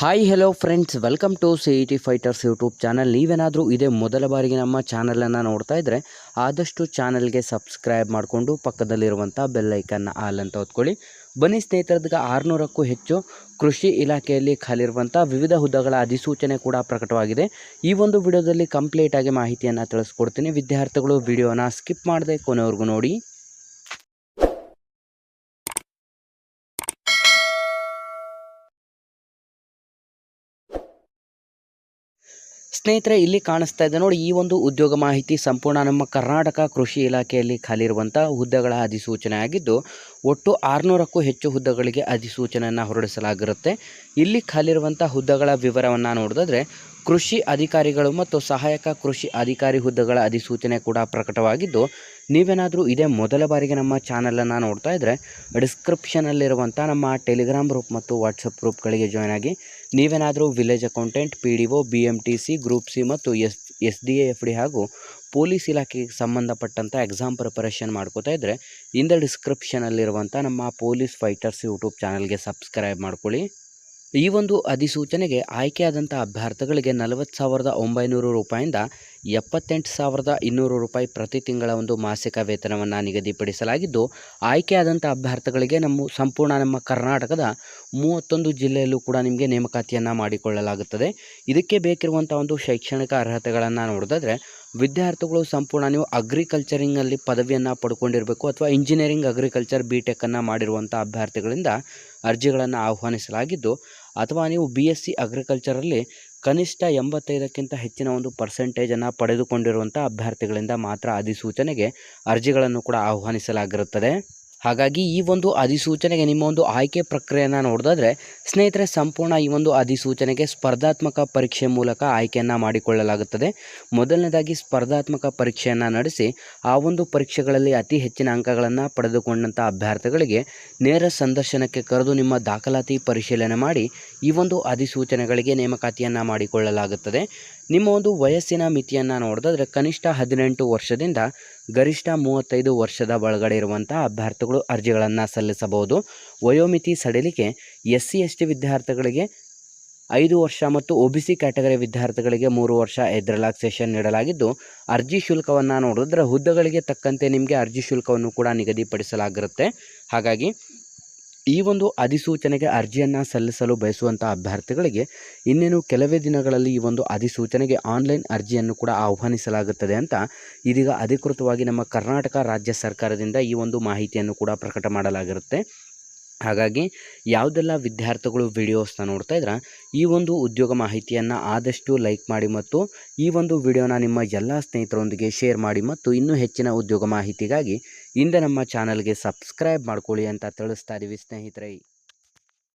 Hi hello friends welcome to C E T fighters YouTube channel ನೀವೇನಾದರೂ ಇದೇ ಮೊದಲ ಬಾರಿಗೆ ನಮ್ಮ ಚಾನಲನ್ನು ನೋಡ್ತಾ ಇದ್ದರೆ ಆದಷ್ಟು ಚಾನಲ್ಗೆ ಸಬ್ಸ್ಕ್ರೈಬ್ ಮಾಡಿಕೊಂಡು ಪಕ್ಕದಲ್ಲಿರುವಂಥ ಬೆಲ್ಲೈಕನ್ನ ಆಲ್ ಅಂತ ಹೊತ್ಕೊಳ್ಳಿ. ಬನ್ನಿ ಸ್ನೇಹಿತರದಾಗ ಆರುನೂರಕ್ಕೂ ಹೆಚ್ಚು ಕೃಷಿ ಇಲಾಖೆಯಲ್ಲಿ ಖಾಲಿರುವಂಥ ವಿವಿಧ ಹುದ್ದೆಗಳ ಅಧಿಸೂಚನೆ ಕೂಡ ಪ್ರಕಟವಾಗಿದೆ. ಈ ಒಂದು ವಿಡಿಯೋದಲ್ಲಿ ಕಂಪ್ಲೀಟಾಗಿ ಮಾಹಿತಿಯನ್ನು ತಿಳಿಸ್ಕೊಡ್ತೀನಿ. ವಿದ್ಯಾರ್ಥಿಗಳು ವಿಡಿಯೋನ ಸ್ಕಿಪ್ ಮಾಡದೆ ಕೊನೆವರೆಗೂ ನೋಡಿ. ಸ್ನೇಹಿತರೆ, ಇಲ್ಲಿ ಕಾಣಿಸ್ತಾ ಇದೆ ನೋಡಿ, ಈ ಒಂದು ಉದ್ಯೋಗ ಮಾಹಿತಿ ಸಂಪೂರ್ಣ ನಮ್ಮ ಕರ್ನಾಟಕ ಕೃಷಿ ಇಲಾಖೆಯಲ್ಲಿ ಖಾಲಿರುವಂಥ ಹುದ್ದೆಗಳ ಅಧಿಸೂಚನೆ ಆಗಿದ್ದು, ಒಟ್ಟು ಆರುನೂರಕ್ಕೂ ಹೆಚ್ಚು ಹುದ್ದೆಗಳಿಗೆ ಅಧಿಸೂಚನೆಯನ್ನು ಹೊರಡಿಸಲಾಗಿರುತ್ತೆ. ಇಲ್ಲಿ ಖಾಲಿರುವಂಥ ಹುದ್ದೆಗಳ ವಿವರವನ್ನು ನೋಡಿದ್ರೆ ಕೃಷಿ ಅಧಿಕಾರಿಗಳು ಮತ್ತು ಸಹಾಯಕ ಕೃಷಿ ಅಧಿಕಾರಿ ಹುದ್ದೆಗಳ ಅಧಿಸೂಚನೆ ಕೂಡ ಪ್ರಕಟವಾಗಿದ್ದು ನೀವೇನಾದರೂ ಇದೇ ಮೊದಲ ಬಾರಿಗೆ ನಮ್ಮ ಚಾನಲನ್ನು ನೋಡ್ತಾ ಇದ್ದರೆ ಡಿಸ್ಕ್ರಿಪ್ಷನಲ್ಲಿರುವಂಥ ನಮ್ಮ ಟೆಲಿಗ್ರಾಮ್ ಗ್ರೂಪ್ ಮತ್ತು ವಾಟ್ಸಪ್ ಗ್ರೂಪ್ಗಳಿಗೆ ಜಾಯ್ನ್ ಆಗಿ ನೀವೇನಾದರೂ village accountant P D O B M T C group C ಮತ್ತು S S D F D ಹಾಗೂ ಪೊಲೀಸ್ ಇಲಾಖೆಗೆ ಸಂಬಂಧಪಟ್ಟಂಥ ಎಕ್ಸಾಮ್ ಪ್ರಿಪರೇಷನ್ ಮಾಡ್ಕೋತಾ ಇದ್ದರೆ ಇಂದ ಡಿಸ್ಕ್ರಿಪ್ಷನಲ್ಲಿರುವಂಥ ನಮ್ಮ ಪೊಲೀಸ್ ಫೈಟರ್ಸ್ ಯೂಟ್ಯೂಬ್ ಚಾನಲ್ಗೆ ಸಬ್ಸ್ಕ್ರೈಬ್ ಮಾಡ್ಕೊಳ್ಳಿ. ಈ ಒಂದು ಅಧಿಸೂಚನೆಗೆ ಆಯ್ಕೆಯಾದಂಥ ಅಭ್ಯರ್ಥಿಗಳಿಗೆ ನಲವತ್ತು ಸಾವಿರದ ಒಂಬೈನೂರು ರೂಪಾಯಿಂದ ಎಪ್ಪತ್ತೆಂಟು ಸಾವಿರದ ಇನ್ನೂರು ರೂಪಾಯಿ ಪ್ರತಿ ತಿಂಗಳ ಒಂದು ಮಾಸಿಕ ವೇತನವನ್ನು ನಿಗದಿಪಡಿಸಲಾಗಿದ್ದು, ಆಯ್ಕೆಯಾದಂಥ ಅಭ್ಯರ್ಥಿಗಳಿಗೆ ನಮ್ಮ ಸಂಪೂರ್ಣ ನಮ್ಮ ಕರ್ನಾಟಕದ ಮೂವತ್ತೊಂದು ಜಿಲ್ಲೆಯಲ್ಲೂ ಕೂಡ ನಿಮಗೆ ನೇಮಕಾತಿಯನ್ನು ಮಾಡಿಕೊಳ್ಳಲಾಗುತ್ತದೆ. ಇದಕ್ಕೆ ಬೇಕಿರುವಂಥ ಒಂದು ಶೈಕ್ಷಣಿಕ ಅರ್ಹತೆಗಳನ್ನು ನೋಡಿದ್ರೆ ವಿದ್ಯಾರ್ಥಿಗಳು ಸಂಪೂರ್ಣ ನೀವು ಅಗ್ರಿಕಲ್ಚರಿಂಗಲ್ಲಿ ಪದವಿಯನ್ನು ಪಡ್ಕೊಂಡಿರಬೇಕು ಅಥವಾ ಇಂಜಿನಿಯರಿಂಗ್ ಅಗ್ರಿಕಲ್ಚರ್ ಬಿ ಟೆಕ್ಕನ್ನು ಮಾಡಿರುವಂಥ ಅಭ್ಯರ್ಥಿಗಳಿಂದ ಅರ್ಜಿಗಳನ್ನು ಆಹ್ವಾನಿಸಲಾಗಿದ್ದು, ಅಥವಾ ನೀವು ಬಿ ಎಸ್ ಸಿ ಅಗ್ರಿಕಲ್ಚರಲ್ಲಿ ಕನಿಷ್ಠ ಎಂಬತ್ತೈದಕ್ಕಿಂತ ಹೆಚ್ಚಿನ ಒಂದು ಪರ್ಸೆಂಟೇಜನ್ನು ಪಡೆದುಕೊಂಡಿರುವಂಥ ಅಭ್ಯರ್ಥಿಗಳಿಂದ ಮಾತ್ರ ಅಧಿಸೂಚನೆಗೆ ಅರ್ಜಿಗಳನ್ನು ಕೂಡ ಆಹ್ವಾನಿಸಲಾಗಿರುತ್ತದೆ. ಹಾಗಾಗಿ ಈ ಒಂದು ಅಧಿಸೂಚನೆಗೆ ನಿಮ್ಮ ಒಂದು ಆಯ್ಕೆ ಪ್ರಕ್ರಿಯೆಯನ್ನು ನೋಡಿದ್ರೆ ಸ್ನೇಹಿತರೆ, ಸಂಪೂರ್ಣ ಈ ಒಂದು ಅಧಿಸೂಚನೆಗೆ ಸ್ಪರ್ಧಾತ್ಮಕ ಪರೀಕ್ಷೆ ಮೂಲಕ ಆಯ್ಕೆಯನ್ನು ಮಾಡಿಕೊಳ್ಳಲಾಗುತ್ತದೆ. ಮೊದಲನೇದಾಗಿ ಸ್ಪರ್ಧಾತ್ಮಕ ಪರೀಕ್ಷೆಯನ್ನು ನಡೆಸಿ, ಆ ಒಂದು ಪರೀಕ್ಷೆಗಳಲ್ಲಿ ಅತಿ ಹೆಚ್ಚಿನ ಅಂಕಗಳನ್ನು ಪಡೆದುಕೊಂಡಂಥ ಅಭ್ಯರ್ಥಿಗಳಿಗೆ ನೇರ ಸಂದರ್ಶನಕ್ಕೆ ಕರೆದು ನಿಮ್ಮ ದಾಖಲಾತಿ ಪರಿಶೀಲನೆ ಮಾಡಿ, ಈ ಒಂದು ಅಧಿಸೂಚನೆಗಳಿಗೆ ನೇಮಕಾತಿಯನ್ನು ಮಾಡಿಕೊಳ್ಳಲಾಗುತ್ತದೆ. ನಿಮ್ಮ ಒಂದು ವಯಸ್ಸಿನ ಮಿತಿಯನ್ನು ನೋಡಿದ್ರೆ ಕನಿಷ್ಠ ಹದಿನೆಂಟು ವರ್ಷದಿಂದ ಗರಿಷ್ಠ ಮೂವತ್ತೈದು ವರ್ಷದ ಒಳಗಡೆ ಇರುವಂಥ ಅಭ್ಯರ್ಥಿಗಳು ಅರ್ಜಿಗಳನ್ನು ಸಲ್ಲಿಸಬಹುದು. ವಯೋಮಿತಿ ಸಡಿಲಿಕೆ ಎಸ್ ಸಿ ಎಸ್ ಟಿ ವಿದ್ಯಾರ್ಥಿಗಳಿಗೆ ಐದು ವರ್ಷ ಮತ್ತು ಒ ಬಿ ಸಿ ಕ್ಯಾಟಗರಿ ವಿದ್ಯಾರ್ಥಿಗಳಿಗೆ ಮೂರು ವರ್ಷ ಎದ್ ರಿಲ್ಯಾಕ್ಸೇಷನ್ ನೀಡಲಾಗಿದ್ದು, ಅರ್ಜಿ ಶುಲ್ಕವನ್ನು ನೋಡಿದ್ರೆ ಹುದ್ದೆಗಳಿಗೆ ತಕ್ಕಂತೆ ನಿಮಗೆ ಅರ್ಜಿ ಶುಲ್ಕವನ್ನು ಕೂಡ ನಿಗದಿಪಡಿಸಲಾಗಿರುತ್ತೆ. ಹಾಗಾಗಿ ಈ ಒಂದು ಅಧಿಸೂಚನೆಗೆ ಅರ್ಜಿಯನ್ನು ಸಲ್ಲಿಸಲು ಬಯಸುವಂಥ ಅಭ್ಯರ್ಥಿಗಳಿಗೆ ಇನ್ನೇನು ಕೆಲವೇ ದಿನಗಳಲ್ಲಿ ಈ ಒಂದು ಅಧಿಸೂಚನೆಗೆ ಆನ್ಲೈನ್ ಅರ್ಜಿಯನ್ನು ಕೂಡ ಆಹ್ವಾನಿಸಲಾಗುತ್ತದೆ ಅಂತ ಇದೀಗ ಅಧಿಕೃತವಾಗಿ ನಮ್ಮ ಕರ್ನಾಟಕ ರಾಜ್ಯ ಸರ್ಕಾರದಿಂದ ಈ ಒಂದು ಮಾಹಿತಿಯನ್ನು ಕೂಡ ಪ್ರಕಟ ಮಾಡಲಾಗಿರುತ್ತೆ. ಹಾಗಾಗಿ ಯಾವುದೆಲ್ಲ ವಿದ್ಯಾರ್ಥಿಗಳು ವಿಡಿಯೋಸ್ನ ನೋಡ್ತಾ ಇದ್ರೆ, ಈ ಒಂದು ಉದ್ಯೋಗ ಮಾಹಿತಿಯನ್ನು ಆದಷ್ಟು ಲೈಕ್ ಮಾಡಿ ಮತ್ತು ಈ ಒಂದು ವಿಡಿಯೋನ ನಿಮ್ಮ ಎಲ್ಲ ಸ್ನೇಹಿತರೊಂದಿಗೆ ಶೇರ್ ಮಾಡಿ ಮತ್ತು ಇನ್ನೂ ಹೆಚ್ಚಿನ ಉದ್ಯೋಗ ಮಾಹಿತಿಗಾಗಿ ಇಂದ ನಮ್ಮ ಚಾನಲ್ಗೆ ಸಬ್ಸ್ಕ್ರೈಬ್ ಮಾಡ್ಕೊಳ್ಳಿ ಅಂತ ತಿಳಿಸ್ತಾ ಇದ್ದೀವಿ ಸ್ನೇಹಿತರೆ.